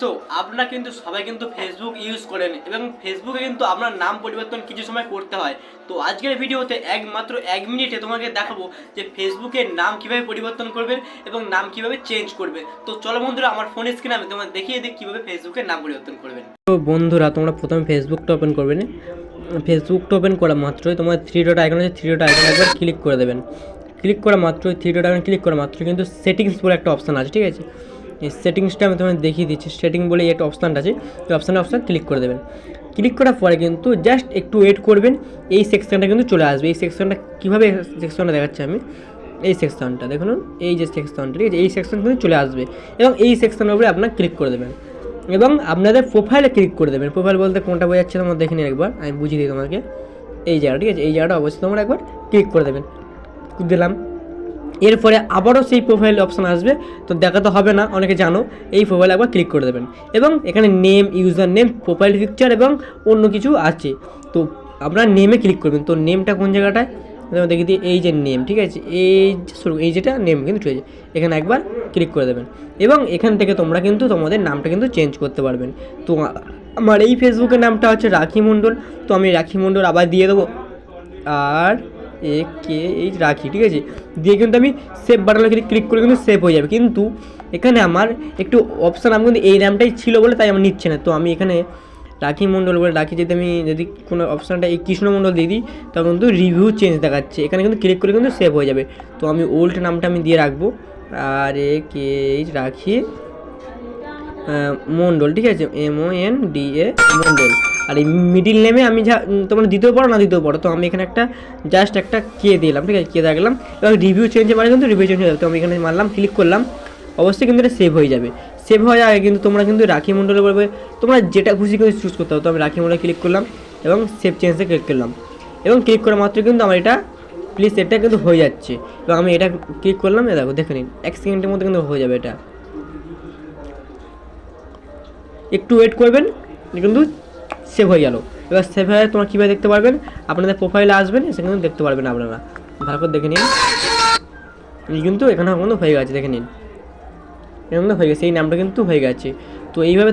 So আপনারা কিন্তু সবাই কিন্তু ফেসবুক ইউজ করেন এবং ফেসবুকে কিন্তু আপনার নাম পরিবর্তন কিছু সময় করতে হয়। তো আজকের ভিডিওতে একমাত্র এক মিনিটে তোমাকে দেখাবো যে ফেসবুকের নাম কীভাবে পরিবর্তন করবেন এবং নাম কীভাবে চেঞ্জ করবে তো চলো বন্ধুরা, আমার ফোন স্ক্রিনে আমি তোমাকে দেখিয়ে দিই কীভাবে ফেসবুকের নাম পরিবর্তন করবেন। তো বন্ধুরা, তোমরা প্রথমে ফেসবুকটা ওপেন করবে না। ফেসবুকটা ওপেন করা মাত্রই তোমার থ্রি ডট আইকন আছে থ্রি ডট আইকন একবার ক্লিক করে দেবেন। ক্লিক করা মাত্রই থ্রি ডট আইকন ক্লিক করা মাত্র কিন্তু সেটিংস বলে একটা অপশান আছে, ঠিক আছে? এই সেটিংসটা আমি তোমাকে দেখিয়ে দিচ্ছি। সেটিং বলে একটা অপশানটা আছে। এই অপশানে অপশান ক্লিক করে দেবেন। ক্লিক করার পরে কিন্তু জাস্ট একটু ওয়েট করবেন। এই সেকশনটা কিন্তু চলে আসবে। এই সেকশনটা কীভাবে সেকশনটা দেখাচ্ছি আমি? এই সেকশনটা দেখুন। এই যে সেকশনটা ঠিক আছে? এই সেকশন কিন্তু চলে আসবে। এবং এই সেকশনের উপরে আপনার ক্লিক করে দেবেন। এবং আপনাদের প্রোফাইলে ক্লিক করে দেবেন। প্রোফাইল বলতে কোনটা বোঝাচ্ছে তোমার দেখে নিন একবার। আমি বুঝিয়ে দিই তোমাকে। এই জায়গা ঠিক আছে? এই জায়গাটা অবশ্যই তোমরা একবার ক্লিক করে দেবেন। দিলাম। এরপরে আবারও সেই প্রোফাইল অপশান আসবে। তো দেখাতে হবে না, অনেকে জানো, এই প্রোফাইলে একবার ক্লিক করে দেবেন। এবং এখানে name user name profile picture এবং অন্য কিছু আছে। তো আপনার নেমে ক্লিক করবেন। তো নেমটা কোন জায়গাটায়? দেখি দিই, এই যে নেম ঠিক আছে? এই যে এই যেটা নেম কিন্তু ঠিক আছে। এখানে একবার ক্লিক করে দেবেন। এবং এখান থেকে তোমরা কিন্তু তোমাদের নামটা কিন্তু চেঞ্জ করতে পারবেন। তো আমার এই ফেসবুকের নামটা হচ্ছে রাখি মণ্ডল। তো আমি রাখি মণ্ডল আবার দিয়ে দেবো। আর এ কে এই রাখি, ঠিক আছে? দিয়ে কিন্তু আমি সেভ বাটনে ক্লিক করে কিন্তু সেভ হয়ে যাবে। কিন্তু এখানে আমার একটু অপশান আমি কিন্তু এই নামটাই ছিল বলে তাই আমার নিচ্ছে না। তো আমি এখানে রাখি মণ্ডল বলে রাখি, যদি আমি, যদি কোনো অপশানটা এই কৃষ্ণ মণ্ডল দিয়ে দিই, তখন কিন্তু রিভিউ চেঞ্জ দেখাচ্ছে। এখানে কিন্তু ক্লিক করে কিন্তু সেভ হয়ে যাবে। তো আমি ওল্ড নামটা আমি দিয়ে রাখব। আর এ কে এইচ রাখি মণ্ডল ঠিক আছে? M O N D A Mondal আর এই মিডিল নেমে আমি যা তোমরা দিতেও পারো না দিতেও পারো তো আমি এখানে একটা জাস্ট একটা কে দিলাম, ঠিক আছে? কে রাখলাম এবং রিভিউ চেঞ্জ মানে কিন্তু রিভিউ চেঞ্জ হয়ে যাবে। তো আমি এখানে মারলাম ক্লিক করলাম। অবশ্যই কিন্তু এটা সেভ হয়ে যাবে। সেভ হয়ে আগে কিন্তু তোমরা কিন্তু রাখি মণ্ডলে বলবে তোমরা যেটা খুশি কিন্তু চুজ করতে হবে তো আমি রাখি মণ্ডলে ক্লিক করলাম এবং সেভ চেঞ্জে ক্লিক করলাম। এবং ক্লিক করা মাত্র কিন্তু আমার এটা প্লিজ এটা কিন্তু হয়ে যাচ্ছে। এবং আমি এটা ক্লিক করলাম দেখো, দেখে নিন। এক সেকেন্ডের মধ্যে কিন্তু হয়ে যাবে এটা। একটু ওয়েট করবেন, কিন্তু সেভ হয়ে গেল। এবার সেভ হয়ে তোমরা কীভাবে দেখতে পারবেন আপনাদের প্রোফাইলে আসবেন সেখানে দেখতে পারবেন আপনারা। ভালো করে দেখে নিন। কিন্তু এখানে কিন্তু হয়ে গেছে, দেখে নিন। এরকম হয়ে গেছে, এই নামটা কিন্তু হয়ে গেছে। তো এইভাবে